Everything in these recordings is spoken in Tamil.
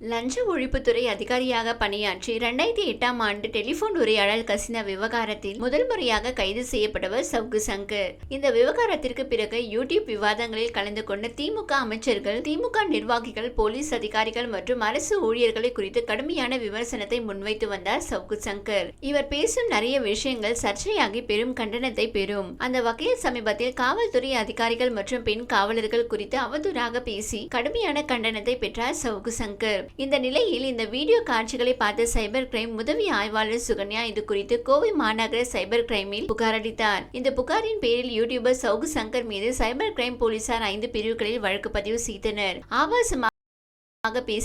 லஞ்ச ஒழிப்புத்துறை அதிகாரியாக பணியாற்றி இரண்டாயிரத்தி எட்டாம் ஆண்டு டெலிபோன் உரையாடல் கசின விவகாரத்தில் முதல் முறையாக கைது செய்யப்பட்டவர் சவுகு சங்கர் இந்த விவகாரத்திற்கு பிறகு யூடியூப் விவாதங்களில் கலந்து கொண்ட திமுக அமைச்சர்கள் திமுக நிர்வாகிகள் போலீஸ் அதிகாரிகள் மற்றும் அரசு ஊழியர்களை குறித்து கடுமையான விமர்சனத்தை முன்வைத்து வந்தார் சவுகு சங்கர் இவர் பேசும் நிறைய விஷயங்கள் சர்ச்சையாகி பெரும் கண்டனத்தை பெறும். அந்த வகையில் சமீபத்தில் காவல்துறை அதிகாரிகள் மற்றும் பெண் காவலர்கள் குறித்து அவதூறாக பேசி கடுமையான கண்டனத்தை பெற்றார் சவுகு சங்கர் இந்த நிலையில் இந்த வீடியோ காட்சிகளை பார்த்த சைபர் கிரைம் உதவி ஆய்வாளர் சுகன்யா இது குறித்து கோவை மாநகர சைபர் கிரைமில் புகாரளித்தார் இந்த புகாரின் பேரில் யூடியூபர் சவுகு சங்கர் மீது சைபர் கிரைம் போலீசார் ஐந்து பிரிவுகளில் வழக்கு பதிவு செய்தனர். ஆபாசமாக பேச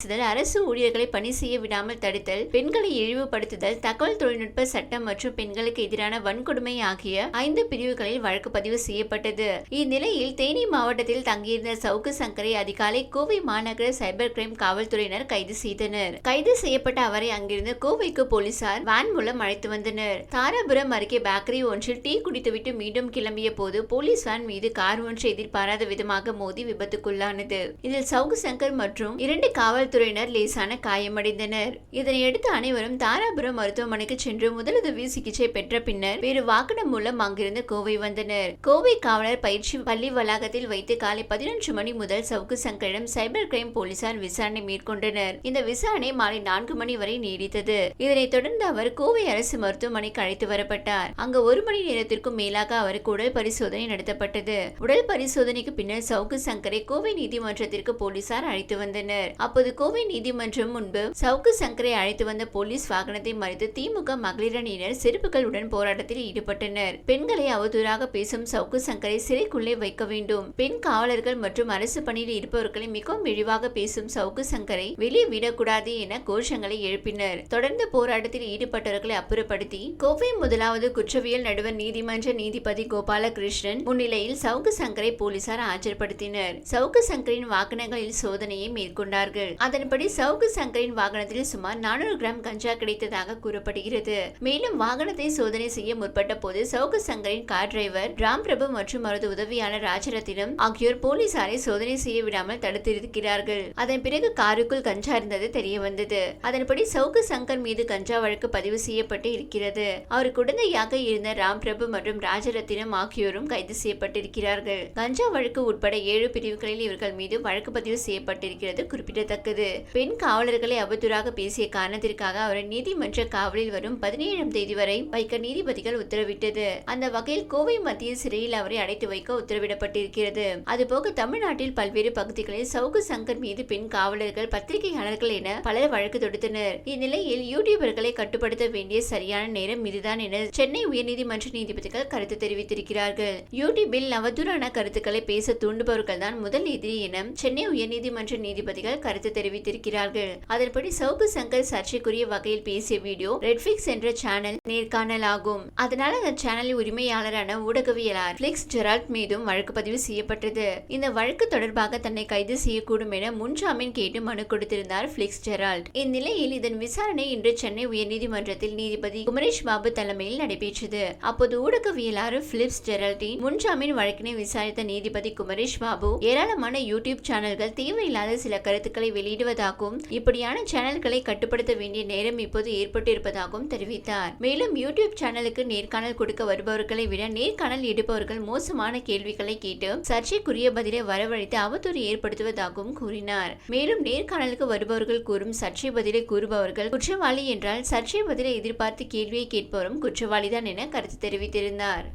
பேசுதல் அரசு ஊழியர்களை பணி செய்ய விடாமல் தடுத்தல் பெண்களை இழிவுபடுத்துதல் தகவல் தொழில்நுட்ப சட்டம் மற்றும் பெண்களுக்கு எதிரான வன்கொடுமை ஆகிய ஐந்து பிரிவுகளில் வழக்கு பதிவு செய்யப்பட்டது. இந்நிலையில் தேனி மாவட்டத்தில் தங்கியிருந்த சவுக்கு சங்கரை அதிகாலை கோவை மாநகர சைபர் கிரைம் காவல்துறையினர் கைது செய்தனர். கைது செய்யப்பட்ட அவரை அங்கிருந்து கோவைக்கு போலீசார் வேன் மூலம் அழைத்து வந்தனர். தாராபுரம் அருகே பேக்கரி ஒன்றில் டீ குடித்துவிட்டு மீண்டும் கிளம்பிய போது போலீஸ் வேன் மீது கார் ஒன்று எதிர்பாராத விதமாக மோதி விபத்துக்குள்ளானது. இதில் சவுக்கு சங்கர் மற்றும் இரண்டு காவல் காவல்துறையினர் லேசான காயமடைந்தனர். இதனையடுத்து அனைவரும் தாராபுரம் மருத்துவமனைக்கு சென்று முதலுதவி சிகிச்சை பெற்ற பின்னர் வேறு வாகனம் மூலம் அங்கிருந்து கோவை வந்தனர். கோவை காவலர் பயிற்சி பள்ளி வளாகத்தில் வைத்து காலை பதினொன்று மணி முதல் சவுக்கு சங்கரிடம் சைபர் கிரைம் போலீசார் விசாரணை மேற்கொண்டனர். இந்த விசாரணை மாலை நான்கு மணி வரை நீடித்தது. இதனைத் தொடர்ந்து அவர் கோவை அரசு மருத்துவமனைக்கு அழைத்து வரப்பட்டார். அங்கு ஒரு மணி நேரத்திற்கும் மேலாக அவருக்கு உடல் பரிசோதனை நடத்தப்பட்டது. உடல் பரிசோதனைக்கு பின்னர் சவுக்கு சங்கரை கோவை நீதிமன்றத்திற்கு போலீசார் அழைத்து வந்தனர். அப்போது கோவை நீதிமன்றம் முன்பு சவுக்கு சங்கரை அழைத்து வந்த போலீஸ் வாகனத்தை மறித்து திமுக மகளிர் அணியினர் செருப்புகளுடன் போராட்டத்தில் ஈடுபட்டனர். பெண்களை அவதூறாக பேசும் சவுக்கு சங்கரை சிறைக்குள்ளே வைக்க வேண்டும். பெண் காவலர்கள் மற்றும் அரசு பணியில் இருப்பவர்களை மிகவும் இழிவாக பேசும் சவுக்கு சங்கரை வெளியே விடக்கூடாது என கோஷங்களை எழுப்பினர். தொடர்ந்து போராட்டத்தில் ஈடுபட்டவர்களை அப்புறப்படுத்தி கோவை முதலாவது குற்றவியல் நடுவர் நீதிமன்ற நீதிபதி கோபாலகிருஷ்ணன் முன்னிலையில் சவுக்கு சங்கரை போலீசார் ஆஜர்படுத்தினர். சவுக்கு சங்கரின் வாகனங்களில் சோதனையை மேற்கொண்டார்கள். அதன்படி சவுக்கு சங்கரின் வாகனத்தில் சுமார் நானூறு கிராம் கஞ்சா கிடைத்ததாக கூறப்படுகிறது. மேலும் வாகனத்தை சோதனை செய்ய முற்பட்ட போது சவுக்கு சங்கரின் கார் டிரைவர் ராம் பிரபு மற்றும் அவரது உதவியான ராஜரத்தினம் ஆகியோர் போலீசாரை சோதனை செய்ய விடாமல் தடுத்திருக்கிறார்கள். அதன் பிறகு காருக்குள் கஞ்சா இருந்தது தெரிய வந்தது அதன்படி சவுக்கு சங்கர் மீது கஞ்சா வழக்கு பதிவு செய்யப்பட்டு இருக்கிறது. அவருக்கு உடந்தையாக இருந்த ராம் பிரபு மற்றும் ராஜரத்தினம் ஆகியோரும் கைது செய்யப்பட்டிருக்கிறார்கள். கஞ்சா வழக்கு உட்பட ஏழு பிரிவுகளில் இவர்கள் மீது வழக்கு பதிவு செய்யப்பட்டிருக்கிறது குறிப்பிடத்தக்கது. பெண் காவலர்களை அவதூறாக பேசிய காரணத்திற்காக அவரை நீதிமன்ற காவலில் வரும் பதினேழாம் தேதி வரை வைக்க நீதிபதிகள் உத்தரவிட்டது. அந்த வகையில் கோவை மத்திய சிறையில் அவரை அடைத்து வைக்க உத்தரவிடப்பட்டிருக்கிறது. அதுபோக தமிழ்நாட்டில் பல்வேறு பகுதிகளில் சவுக்கு சங்கர் மீது பெண் காவலர்கள் பத்திரிகையாளர்கள் என பலர் வழக்கு தொடுத்தனர். இந்நிலையில் யூடியூபர்களை கட்டுப்படுத்த வேண்டிய சரியான நேரம் இதுதான் என சென்னை உயர்நீதிமன்ற நீதிபதிகள் கருத்து தெரிவித்திருக்கிறார்கள். யூடியூபில் அவதூறான கருத்துக்களை பேச தூண்டுபவர்கள் தான் முதல் எதிரி என சென்னை உயர்நீதிமன்ற நீதிபதிகள் கருத்து தெரிவித்திருக்கிறார்கள். அதன்படி சவுக்கு சங்கர் சர்ச்சைக்குரிய வகையில் பேசிய வீடியோ ரெட்ஃபிக்ஸ் என்ற சேனல் நேர்காணல் ஆகும் அதனால் அந்த சேனலின் உரிமையாளரான ஊடகவியலாளர் பிளிக்ஸ் ஜெரால்ட் மீதும் வழக்கு பதிவு செய்யப்பட்டது. இந்த வழக்கு தொடர்பாக தன்னை கைது செய்யக்கூடும் என முன்ஜாமீன் கேட்டு மனு கொடுத்திருந்தார் பிளிக்ஸ் ஜெரால்ட் இந்நிலையில் இதன் விசாரணை இன்று சென்னை உயர்நீதிமன்றத்தில் நீதிபதி குமரேஷ் பாபு தலைமையில் நடைபெற்றது. அப்போது ஊடகவியலாளர் பிலிப்ஸ் ஜெரால்டின் முன்ஜாமீன் வழக்கினை விசாரித்த நீதிபதி குமரேஷ் பாபு ஏராளமான யூடியூப் சேனல்கள் தேவையில்லாத சில கருத்துக்களை வெளியிடுவதாகவும் இப்படியான சேனல்களை கட்டுப்படுத்த வேண்டிய நேரம் இப்போது ஏற்பட்டிருப்பதாகவும் தெரிவித்தார். மேலும் யூடியூப் சேனலுக்கு நேர்காணல் கொடுக்க வருபவர்களை விட நேர்காணல் எடுப்பவர்கள் மோசமான கேள்விகளை கேட்டு சர்ச்சைக்குரிய பதிலை வரவழைத்து அவதூறு ஏற்படுத்துவதாகவும் கூறினார். மேலும் நேர்காணலுக்கு வருபவர்கள் கூறும் சர்ச்சை பதிலை கூறுபவர்கள் குற்றவாளி என்றால் சர்ச்சை பதிலை எதிர்பார்த்து கேள்வியை கேட்பவரும் குற்றவாளிதான் என கருத்து தெரிவித்திருந்தார்.